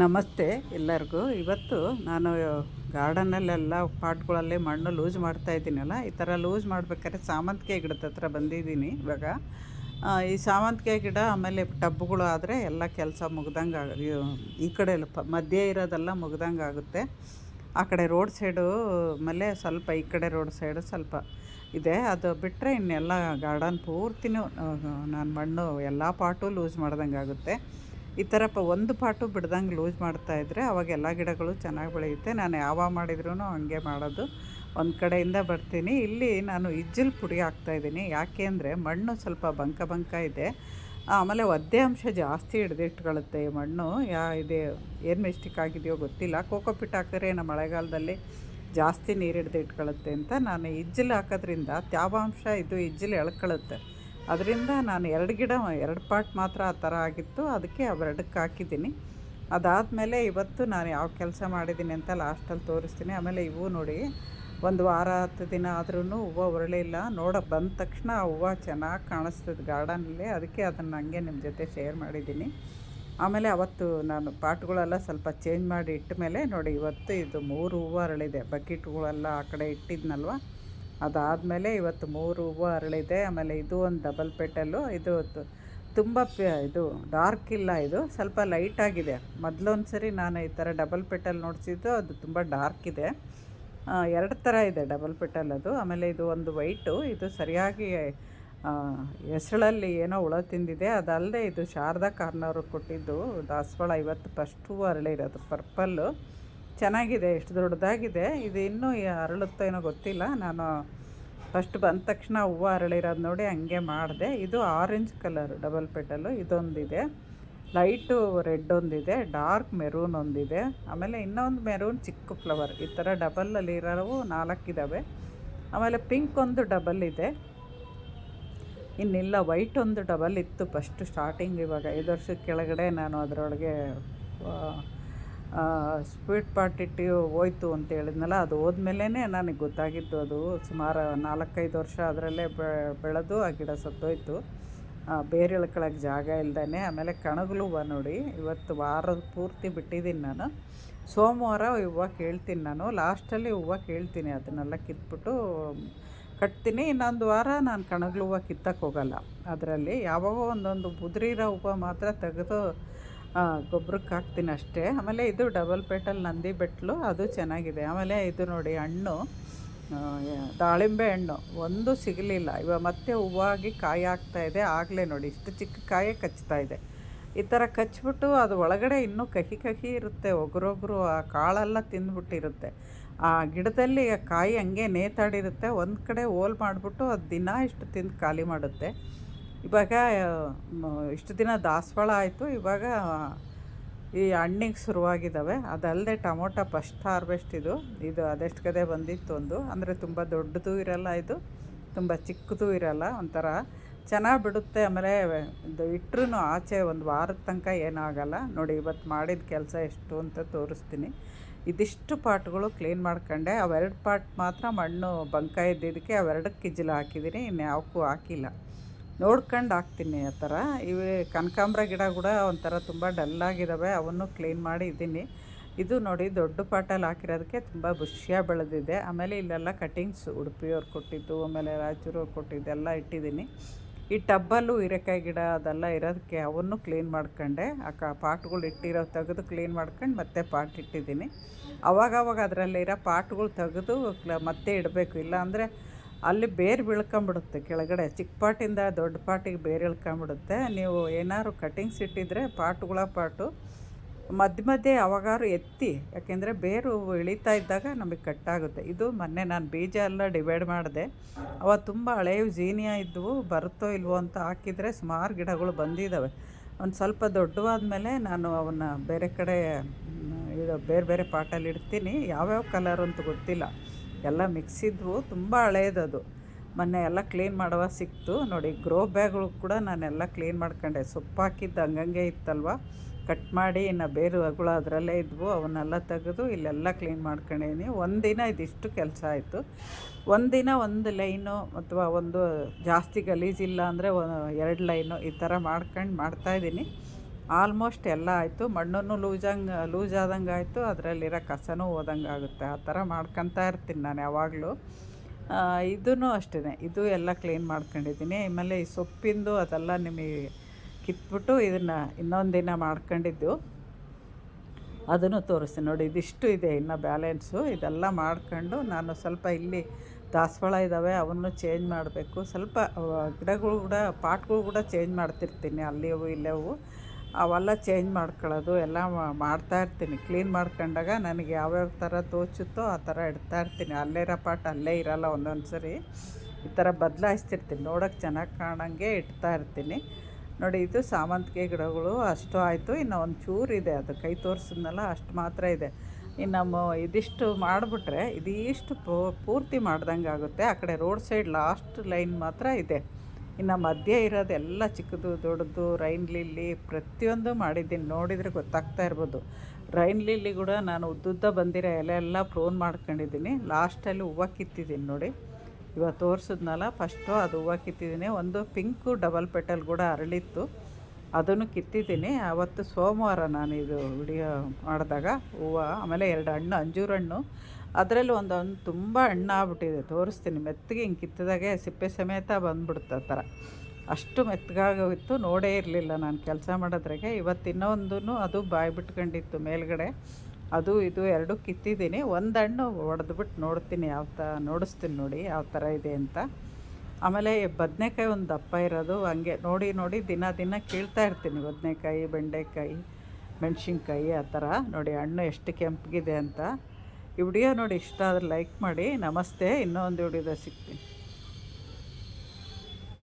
ನಮಸ್ತೆ ಎಲ್ಲರಿಗೂ. ಇವತ್ತು ನಾನು ಗಾರ್ಡನಲ್ಲೆಲ್ಲ ಪಾಟ್ಗಳಲ್ಲಿ ಮಣ್ಣು ಲೂಸ್ ಮಾಡ್ತಾ ಇದ್ದೀನಲ್ಲ, ಈ ಥರ ಲೂಸ್ ಮಾಡ್ಬೇಕಾದ್ರೆ ಸಾಮಂತಿಗೆ ಗಿಡದ ಹತ್ರ ಬಂದಿದ್ದೀನಿ ಇವಾಗ. ಈ ಸಾಮಂತಿಗೆ ಗಿಡ ಆಮೇಲೆ ಟಬ್ಗಳು ಆದರೆ ಎಲ್ಲ ಕೆಲಸ ಮುಗ್ದಂಗೆ ಆಗ ಈ ಕಡೆ ಮಧ್ಯೆ ಇರೋದೆಲ್ಲ ಮುಗ್ದಂಗೆ ಆಗುತ್ತೆ. ಆ ಕಡೆ ರೋಡ್ ಸೈಡು ಆಮೇಲೆ ಸ್ವಲ್ಪ ಈ ಕಡೆ ರೋಡ್ ಸೈಡು ಸ್ವಲ್ಪ ಇದೆ. ಅದು ಬಿಟ್ಟರೆ ಇನ್ನೆಲ್ಲ ಗಾರ್ಡನ್ ಪೂರ್ತಿನೂ ನಾನು ಮಣ್ಣು ಎಲ್ಲ ಪಾಟು ಲೂಸ್ ಮಾಡ್ದಂಗೆ ಆಗುತ್ತೆ. ಈ ಥರ ಒಂದು ಪಾಟು ಬಿಡ್ದಂಗೆ ಲೂಸ್ ಮಾಡ್ತಾಯಿದ್ರೆ ಅವಾಗ ಎಲ್ಲ ಗಿಡಗಳು ಚೆನ್ನಾಗಿ ಬೆಳೆಯುತ್ತೆ. ನಾನು ಯಾವಾಗ ಮಾಡಿದ್ರೂ ಹಂಗೆ ಮಾಡೋದು. ಒಂದು ಕಡೆಯಿಂದ ಬರ್ತೀನಿ. ಇಲ್ಲಿ ನಾನು ಇಜ್ಜಲ್ ಪುಡಿ ಹಾಕ್ತಾಯಿದ್ದೀನಿ ಯಾಕೆ ಅಂದರೆ ಮಣ್ಣು ಸ್ವಲ್ಪ ಬಂಕ ಬಂಕ ಇದೆ. ಆಮೇಲೆ ಒದ್ದೆ ಅಂಶ ಜಾಸ್ತಿ ಹಿಡಿದಿಟ್ಕೊಳ್ಳುತ್ತೆ ಈ ಮಣ್ಣು. ಯಾ, ಇದೆ ಏನು ಮಿಸ್ಟೇಕ್ ಆಗಿದೆಯೋ ಗೊತ್ತಿಲ್ಲ. ಕೋಕೋಪಿಟ್ ಹಾಕಿದ್ರೆ ನಮ್ಮ ಮಳೆಗಾಲದಲ್ಲಿ ಜಾಸ್ತಿ ನೀರು ಹಿಡ್ದು ಇಟ್ಕೊಳ್ಳುತ್ತೆ ಅಂತ ನಾನು ಇಜ್ಜಲು ಹಾಕೋದ್ರಿಂದ ತ್ಯಾವಾಂಶ ಇದು ಇಜ್ಜಲು ಎಳ್ಕೊಳ್ಳುತ್ತೆ ಅದರಿಂದ ನಾನು ಎರಡು ಗಿಡ, ಎರಡು ಪಾಟ್ ಮಾತ್ರ ಆ ಥರ ಆಗಿತ್ತು. ಅದಕ್ಕೆ ಅವೆರಡಕ್ಕೆ ಹಾಕಿದ್ದೀನಿ. ಅದಾದಮೇಲೆ ಇವತ್ತು ನಾನು ಯಾವ ಕೆಲಸ ಮಾಡಿದ್ದೀನಿ ಅಂತ ಲಾಸ್ಟಲ್ಲಿ ತೋರಿಸ್ತೀನಿ. ಆಮೇಲೆ ಇವು ನೋಡಿ, ಒಂದು ವಾರ, ಹತ್ತು ದಿನ ಆದ್ರೂ ಹೂವು ಉರಳಿಲ್ಲ. ನೋಡ, ಬಂದ ತಕ್ಷಣ ಆ ಹೂವು ಚೆನ್ನಾಗಿ ಕಾಣಿಸ್ತದೆ ಗಾರ್ಡನಲ್ಲಿ. ಅದಕ್ಕೆ ಅದನ್ನು ಹಂಗೆ ನಿಮ್ಮ ಜೊತೆ ಶೇರ್ ಮಾಡಿದ್ದೀನಿ. ಆಮೇಲೆ ಅವತ್ತು ನಾನು ಪಾಟ್ಗಳೆಲ್ಲ ಸ್ವಲ್ಪ ಚೇಂಜ್ ಮಾಡಿ ಇಟ್ಟ ಮೇಲೆ ನೋಡಿ, ಇವತ್ತು ಇದು ಮೂರು ಹೂವು ಅರಳಿದೆ ಬಕೆಟ್ಗಳೆಲ್ಲ ಆ ಕಡೆ ಇಟ್ಟಿದ್ನಲ್ವ? ಅದಾದಮೇಲೆ ಇವತ್ತು ಮೂರು ಹೂವು ಅರಳಿದೆ. ಆಮೇಲೆ ಇದು ಒಂದು ಡಬಲ್ ಪೆಟಲ್ಲು ಇದು ತುಂಬ ಇದು ಡಾರ್ಕ್ ಇಲ್ಲ ಇದು. ಸ್ವಲ್ಪ ಲೈಟ್ ಆಗಿದೆ. ಮೊದಲೊಂದು ಸರಿ ನಾನು ಈ ಥರ ಡಬಲ್ ಪೆಟಲ್ ನೋಡಿಸಿದ್ದು, ಅದು ತುಂಬ ಡಾರ್ಕ್ ಇದೆ. ಎರಡು ಥರ ಇದೆ ಡಬಲ್ ಪೆಟಲ್ ಅದು. ಆಮೇಲೆ ಇದು ಒಂದು ವೈಟು ಇದು ಸರಿಯಾಗಿ ಹೆಸಳಲ್ಲಿ ಏನೋ ಹುಳ ತಿಂದಿದೆ. ಅದಲ್ಲದೆ ಇದು ಶಾರದಾ ಕಾರ್ನವ್ರು ಕೊಟ್ಟಿದ್ದು ದಾಸವಾಳ. ಇವತ್ತು ಫಸ್ಟ್ ಹೂವು ಅರಳಿರೋದು ಪರ್ಪಲ್ಲು ಚೆನ್ನಾಗಿದೆ, ಎಷ್ಟು ದೊಡ್ಡದಾಗಿದೆ, ಇದು ಇನ್ನೂ ಅರಳುತ್ತೋ ಏನೋ ಗೊತ್ತಿಲ್ಲ. ನಾನು ಫಸ್ಟ್ ಬಂದ ತಕ್ಷಣ ಹೂವು ಅರಳಿರೋದು ನೋಡಿ ಹಂಗೆ ಮಾಡಿದೆ. ಇದು ಆರೆಂಜ್ ಕಲರ್ ಡಬಲ್ ಪೆಟಲು ಇದೊಂದಿದೆ. ಲೈಟು ರೆಡ್ ಒಂದಿದೆ ಡಾರ್ಕ್ ಮೆರೂನ್ ಒಂದಿದೆ. ಆಮೇಲೆ ಇನ್ನೊಂದು ಮೆರೂನ್ ಚಿಕ್ಕ ಫ್ಲವರ್ ಈ ಥರ ಡಬಲಲ್ಲಿ ಇರೋವು ನಾಲ್ಕಿದ್ದಾವೆ ಆಮೇಲೆ ಪಿಂಕ್ ಒಂದು ಡಬಲ್ ಇದೆ. ಇನ್ನಿಲ್ಲ ವೈಟ್ ಒಂದು ಡಬಲ್ ಇತ್ತು ಫಸ್ಟ್ ಸ್ಟಾರ್ಟಿಂಗ್ ಇವಾಗ. ಐದು ವರ್ಷದ ಕೆಳಗಡೆ ನಾನು ಅದರೊಳಗೆ ಸ್ವೀಟ್ ಪಾರ್ಟ್ ಇಟ್ಟು ಹೋಯ್ತು ಅಂತ ಹೇಳಿದ್ನಲ್ಲ, ಅದು ಹೋದ್ಮೇಲೇ ನನಗೆ ಗೊತ್ತಾಗಿದ್ದು ಅದು. ಸುಮಾರು ನಾಲ್ಕೈದು ವರ್ಷ ಅದರಲ್ಲೇ ಬೆಳೆದು ಆ ಗಿಡ ಸತ್ತೋಯ್ತು. ಬೇರೆ ಇಳ್ಕೊಳ್ಳೋಕ್ಕೆ ಜಾಗ ಇಲ್ದೇ ಆಮೇಲೆ ಕಣಗಲು ಹೂವು ನೋಡಿ, ಇವತ್ತು ವಾರದ ಪೂರ್ತಿ ಬಿಟ್ಟಿದ್ದೀನಿ ನಾನು. ಸೋಮವಾರ ಹೂವು ಕೇಳ್ತೀನಿ ನಾನು. ಲಾಸ್ಟಲ್ಲಿ ಹೂವು ಕೇಳ್ತೀನಿ, ಅದನ್ನೆಲ್ಲ ಕಿತ್ಬಿಟ್ಟು ಕಟ್ತೀನಿ. ಇನ್ನೊಂದು ವಾರ ನಾನು ಕಣಗಲು ಹೂವು ಕಿತ್ತಕ್ಕೆ ಹೋಗಲ್ಲ. ಅದರಲ್ಲಿ ಯಾವಾಗೋ ಒಂದೊಂದು ಬುದ್ರಿರೋ ಹೂವು ಮಾತ್ರ ತೆಗೆದು ಗೊಬ್ಬರಕ್ಕೆ ಹಾಕ್ತೀನಿ ಅಷ್ಟೇ. ಆಮೇಲೆ ಇದು ಡಬಲ್ ಪೇಟಲ್ ನಂದಿ ಬೆಟ್ಲು, ಅದು ಚೆನ್ನಾಗಿದೆ. ಆಮೇಲೆ ಇದು ನೋಡಿ ಹಣ್ಣು. ದಾಳಿಂಬೆ ಹಣ್ಣು. ಒಂದು ಸಿಗಲಿಲ್ಲ. ಇವಾಗ ಮತ್ತೆ ಹೂವಾಗಿ ಕಾಯಿ ಆಗ್ತಾ ಇದೆ. ಆಗಲೇ ನೋಡಿ, ಇಷ್ಟು ಚಿಕ್ಕ ಕಾಯೇ ಕಚ್ತಾ ಇದೆ. ಈ ಥರ ಕಚ್ಬಿಟ್ಟು ಅದು ಒಳಗಡೆ ಇನ್ನೂ ಕಹಿ ಕಹಿ ಇರುತ್ತೆ. ಒಬ್ರೊಬ್ಬರು ಆ ಕಾಳೆಲ್ಲ ತಿಂದ್ಬಿಟ್ಟಿರುತ್ತೆ. ಆ ಗಿಡದಲ್ಲಿ ಕಾಯಿ ಹಂಗೆ ನೇತಾಡಿರುತ್ತೆ. ಒಂದು ಕಡೆ ಹೋಲ್ ಮಾಡಿಬಿಟ್ಟು ಅದು ದಿನ ಇಷ್ಟು ತಿಂದು ಖಾಲಿ ಮಾಡುತ್ತೆ. ಇವಾಗ ಇಷ್ಟು ದಿನ ದಾಸವಾಳ ಆಯಿತು. ಇವಾಗ, ಈ ಹಣ್ಣಿಗೆ ಶುರುವಾಗಿದ್ದಾವೆ ಅದಲ್ಲದೆ ಟೊಮೊಟೊ ಫಸ್ಟ್ ಹಾರ್ವೆಸ್ಟ್ ಇದು. ಇದು ಅದೆಷ್ಟು ಕದೆ ಬಂದಿತ್ತು ಒಂದು. ಅಂದರೆ ತುಂಬ ದೊಡ್ಡದು ಇರಲ್ಲ ಇದು. ತುಂಬ ಚಿಕ್ಕದು ಇರಲ್ಲ. ಒಂಥರ ಚೆನ್ನಾಗಿ ಬಿಡುತ್ತೆ. ಆಮೇಲೆ ಇದು ಇಟ್ಟರು ಆಚೆ ಒಂದು ವಾರದ ತನಕ ಏನಾಗಲ್ಲ. ನೋಡಿ ಇವತ್ತು ಮಾಡಿದ ಕೆಲಸ ಎಷ್ಟು ಅಂತ ತೋರಿಸ್ತೀನಿ. ಇದಿಷ್ಟು ಪಾಟ್ಗಳು ಕ್ಲೀನ್ ಮಾಡ್ಕೊಂಡೆ. ಅವೆರಡು ಪಾಟ್ ಮಾತ್ರ ಮಣ್ಣು ಬಂಕ ಇದ್ದಿದ್ದಕ್ಕೆ ಅವೆರಡಕ್ಕೆ ಕಿಜ್ಜಲು ಹಾಕಿದ್ದೀನಿ ಇನ್ಯಾವಕ್ಕೂ ಹಾಕಿಲ್ಲ. ನೋಡ್ಕೊಂಡು ಹಾಕ್ತೀನಿ ಆ ಥರ. ಇವೆ ಕನಕಾಂಬ್ರ ಗಿಡ ಕೂಡ ಒಂಥರ ತುಂಬ ಡಲ್ಲಾಗಿದ್ದಾವೆ ಅವನ್ನು ಕ್ಲೀನ್ ಮಾಡಿ ಇದ್ದೀನಿ. ಇದು ನೋಡಿ ದೊಡ್ಡ ಪಾಟಲ್ಲಿ ಹಾಕಿರೋದಕ್ಕೆ ತುಂಬ ಬುಷ್ಯಾಗಿ ಬೆಳೆದಿದೆ. ಆಮೇಲೆ ಇಲ್ಲೆಲ್ಲ ಕಟಿಂಗ್ಸ್ ಉಡುಪಿಯವ್ರು ಕೊಟ್ಟಿದ್ದು, ಆಮೇಲೆ ರಾಯಚೂರವ್ರು ಕೊಟ್ಟಿದ್ದು ಎಲ್ಲ ಇಟ್ಟಿದ್ದೀನಿ. ಈ ಟಬ್ಬಲ್ಲೂ ಹೀರೆಕಾಯಿ ಗಿಡ ಅದೆಲ್ಲ ಇರೋದಕ್ಕೆ ಅವನ್ನು ಕ್ಲೀನ್ ಮಾಡ್ಕೊಂಡೆ. ಆ ಪಾಟ್ಗಳು ಇಟ್ಟಿರೋ ತೆಗೆದು ಕ್ಲೀನ್ ಮಾಡ್ಕೊಂಡು ಮತ್ತೆ ಪಾಟ್ ಇಟ್ಟಿದ್ದೀನಿ. ಅವಾಗವಾಗ ಅದರಲ್ಲಿರೋ ಪಾಟ್ಗಳು ತೆಗೆದು ಮತ್ತೆ ಇಡಬೇಕು. ಇಲ್ಲ ಅಲ್ಲಿ ಬೇರು ಬೀಳ್ಕೊಂಬಿಡುತ್ತೆ ಕೆಳಗಡೆ. ಚಿಕ್ಕ ಪಾಟಿಂದ ದೊಡ್ಡ ಪಾಟಿಗೆ ಬೇರು ಇಳ್ಕೊಂಬಿಡುತ್ತೆ. ನೀವು ಏನಾದ್ರು ಕಟಿಂಗ್ಸ್ ಇಟ್ಟಿದ್ರೆ ಪಾಟುಗಳ ಪಾಟು. ಮಧ್ಯ ಮಧ್ಯೆ ಯಾವಾಗಾದ್ರು ಎತ್ತಿ, ಯಾಕೆಂದರೆ ಬೇರು ಇಳಿತಾ ಇದ್ದಾಗ ನಮಗೆ ಕಟ್ಟಾಗುತ್ತೆ. ಇದು ಮೊನ್ನೆ ನಾನು ಬೀಜ ಎಲ್ಲ ಡಿವೈಡ್ ಮಾಡಿದೆ. ಅವ ತುಂಬ ಹಳೆಯ ಜೀನಿಯ ಇದ್ದವು ಬರುತ್ತೋ ಇಲ್ವೋ ಅಂತ ಹಾಕಿದರೆ ಸುಮಾರು ಗಿಡಗಳು ಬಂದಿದ್ದಾವೆ ಒಂದು ಸ್ವಲ್ಪ ದೊಡ್ಡವಾದ ಮೇಲೆ ನಾನು ಅವನ್ನ ಬೇರೆ ಕಡೆ, ಇದು ಬೇರೆ ಬೇರೆ ಪಾಟಲ್ಲಿ ಇಡ್ತೀನಿ. ಯಾವ್ಯಾವ ಕಲರ್ ಅಂತ ಗೊತ್ತಿಲ್ಲ. ಎಲ್ಲ ಮಿಕ್ಸಿದ್ವು, ತುಂಬ ಹಳೇದದು. ಮೊನ್ನೆ ಎಲ್ಲ ಕ್ಲೀನ್ ಮಾಡುವ ಸಿಕ್ತು. ನೋಡಿ, ಗ್ರೋ ಬ್ಯಾಗ್ಗಳು ಕೂಡ ನಾನೆಲ್ಲ ಕ್ಲೀನ್ ಮಾಡ್ಕೊಂಡೆ. ಸೊಪ್ಪು ಹಾಕಿದ್ದು ಹಂಗಂಗೆ ಇತ್ತಲ್ವ? ಕಟ್ ಮಾಡಿ ಇನ್ನು ಬೇರುಗಳು ಅದರಲ್ಲೇ ಇದ್ವು. ಅವನ್ನೆಲ್ಲ ತೆಗೆದು ಇಲ್ಲೆಲ್ಲ ಕ್ಲೀನ್ ಮಾಡ್ಕೊಂಡಿದ್ದೀನಿ ಒಂದಿನ ಇದಿಷ್ಟು ಕೆಲಸ ಆಯಿತು. ಒಂದಿನ ಒಂದು ಲೈನು ಅಥವಾ ಒಂದು ಜಾಸ್ತಿ ಗಲೀಜಿಲ್ಲ ಅಂದರೆ ಎರಡು ಲೈನು ಈ ಥರ ಮಾಡ್ಕೊಂಡು ಮಾಡ್ತಾಯಿದ್ದೀನಿ ಆಲ್ಮೋಸ್ಟ್ ಎಲ್ಲ ಆಯಿತು. ಮಣ್ಣನ್ನು ಲೂಸಂಗೆ ಲೂಸ್ ಆದಂಗೆ ಆಯಿತು. ಅದರಲ್ಲಿರೋ ಕಸನೂ ಹೋದಂಗೆ ಆಗುತ್ತೆ ಆ ಥರ ಮಾಡ್ಕೊತಾ ಇರ್ತೀನಿ ನಾನು ಯಾವಾಗಲೂ. ಇದೂ ಅಷ್ಟೇ ಇದು ಎಲ್ಲ ಕ್ಲೀನ್ ಮಾಡ್ಕೊಂಡಿದ್ದೀನಿ. ಆಮೇಲೆ ಈ ಸೊಪ್ಪಿಂದು ಅದೆಲ್ಲ ನಿಮಗೆ ಕಿತ್ಬಿಟ್ಟು ಇದನ್ನು ಇನ್ನೊಂದು ದಿನ ಮಾಡ್ಕೊಂಡಿದ್ದು. ಅದನ್ನು ತೋರಿಸ್ತೀನಿ. ನೋಡಿ, ಇದಿಷ್ಟು ಇದೆ ಇನ್ನು ಬ್ಯಾಲೆನ್ಸು. ಇದೆಲ್ಲ ಮಾಡ್ಕೊಂಡು ನಾನು ಸ್ವಲ್ಪ ಇಲ್ಲಿ ದಾಸವಾಳ ಇದ್ದಾವೆ, ಅವನ್ನು ಚೇಂಜ್ ಮಾಡಬೇಕು. ಸ್ವಲ್ಪ ಗಿಡಗಳು ಕೂಡ, ಪಾಟ್ಗಳು ಕೂಡ ಚೇಂಜ್ ಮಾಡ್ತಿರ್ತೀನಿ ಅಲ್ಲಿವು ಇಲ್ಲವು. ಅವೆಲ್ಲ ಚೇಂಜ್ ಮಾಡ್ಕೊಳ್ಳೋದು ಎಲ್ಲ ಮಾಡ್ತಾ ಇರ್ತೀನಿ. ಕ್ಲೀನ್ ಮಾಡ್ಕೊಂಡಾಗ ನನಗೆ ಯಾವ್ಯಾವ ಥರ ತೋಚುತ್ತೋ ಆ ಥರ ಇಡ್ತಾ ಇರ್ತೀನಿ. ಇರೋ ಪಾಟ್ ಅಲ್ಲೇ ಇರೋಲ್ಲ ಒಂದೊಂದು ಸರಿ. ಈ ಥರ ಬದಲಾಯಿಸ್ತಿರ್ತೀನಿ. ನೋಡೋಕ್ಕೆ ಚೆನ್ನಾಗಿ ಕಾಣಂಗೆ ಇಡ್ತಾ ಇರ್ತೀನಿ. ನೋಡಿ, ಇದು ಸಾಮಂತಿಗೆ ಗಿಡಗಳು ಅಷ್ಟು ಆಯಿತು. ಇನ್ನು ಒಂದು ಚೂರು ಇದೆ. ಅದು ಕೈ ತೋರಿಸಿದ್ನಲ್ಲ ಅಷ್ಟು ಮಾತ್ರ ಇದೆ. ಇನ್ನು ಇದಿಷ್ಟು ಮಾಡಿಬಿಟ್ರೆ ಇದಿಷ್ಟು ಪೂರ್ತಿ ಮಾಡ್ದಂಗೆ ಆಗುತ್ತೆ ಆ ಕಡೆ ರೋಡ್ ಸೈಡ್ ಲಾಸ್ಟ್ ಲೈನ್ ಮಾತ್ರ ಇದೆ. ಇನ್ನು ಮಧ್ಯ ಇರೋದೆಲ್ಲ ಚಿಕ್ಕದು, ದೊಡ್ಡದು, ರೈನ್ ಲಿಲ್ಲಿ ಪ್ರತಿಯೊಂದು ಮಾಡಿದ್ದೀನಿ. ನೋಡಿದರೆ ಗೊತ್ತಾಗ್ತಾ ಇರ್ಬೋದು. ರೈನ್ ಲಿಲ್ಲಿ ಕೂಡ ನಾನು ಉದ್ದುದ್ದ ಬಂದಿರೋ ಎಲೆ ಎಲ್ಲ ಪ್ರೋನ್ ಮಾಡ್ಕೊಂಡಿದ್ದೀನಿ ಲಾಸ್ಟಲ್ಲಿ ಹೂವು ಕಿತ್ತಿದ್ದೀನಿ ನೋಡಿ. ಇವಾಗ ತೋರಿಸಿದ್ನಲ್ಲ ಫಸ್ಟು ಅದು ಹೂವು ಕಿತ್ತಿದ್ದೀನಿ. ಒಂದು ಪಿಂಕು ಡಬಲ್ ಪೆಟಲ್ ಕೂಡ ಅರಳಿತ್ತು. ಅದನ್ನು ಕಿತ್ತಿದ್ದೀನಿ. ಆವತ್ತು ಸೋಮವಾರ ನಾನು ಇದು ವಿಡಿಯೋ ಮಾಡಿದಾಗ ಹೂವು, ಆಮೇಲೆ ಎರಡು ಹಣ್ಣು, ಅಂಜೂರು ಹಣ್ಣು. ಅದರಲ್ಲಿ ಒಂದೊಂದು ತುಂಬ ಹಣ್ಣು ಆಗ್ಬಿಟ್ಟಿದೆ ತೋರಿಸ್ತೀನಿ. ಮೆತ್ತಗೆ ಹಿಂಗೆ ಕಿತ್ತಿದಾಗೆ ಸಿಪ್ಪೆ ಸಮೇತ ಬಂದ್ಬಿಡುತ್ತೆ ಆ ಥರ. ಅಷ್ಟು ಮೆತ್ತಗಾಗೋಗಿತ್ತು ನೋಡೇ ಇರಲಿಲ್ಲ ನಾನು ಕೆಲಸ ಮಾಡೋದ್ರಾಗೆ. ಇವತ್ತು ಇನ್ನೊಂದು ಅದು ಬಾಯಿ ಬಿಟ್ಕೊಂಡಿತ್ತು ಮೇಲ್ಗಡೆ. ಅದು, ಇದು ಎರಡು ಕಿತ್ತಿದ್ದೀನಿ. ಒಂದು ಹಣ್ಣು ಹೊಡೆದ್ಬಿಟ್ಟು ನೋಡ್ತೀನಿ. ಯಾವ ಥರ ನೋಡಿಸ್ತೀನಿ ನೋಡಿ. ಯಾವ ಥರ ಇದೆ ಅಂತ. ಆಮೇಲೆ ಬದನೆಕಾಯಿ ಒಂದು ದಪ್ಪ ಇರೋದು, ಹಂಗೆ ನೋಡಿ ನೋಡಿ ದಿನ ದಿನ ಕೀಳ್ತಾ ಇರ್ತೀನಿ ಬದನೆಕಾಯಿ, ಬೆಂಡೆಕಾಯಿ, ಮೆಣಸಿನ್ಕಾಯಿ, ಆ ಥರ. ನೋಡಿ ಹಣ್ಣು ಎಷ್ಟು ಕೆಂಪಗಿದೆ ಅಂತ. ಈ ವಿಡಿಯೋ ನೋಡಿ ಇಷ್ಟ ಆದರೆ ಲೈಕ್ ಮಾಡಿ. ನಮಸ್ತೆ. ಇನ್ನೊಂದು ವಿಡಿಯೋದ ಸಿಗ್ತೀನಿ.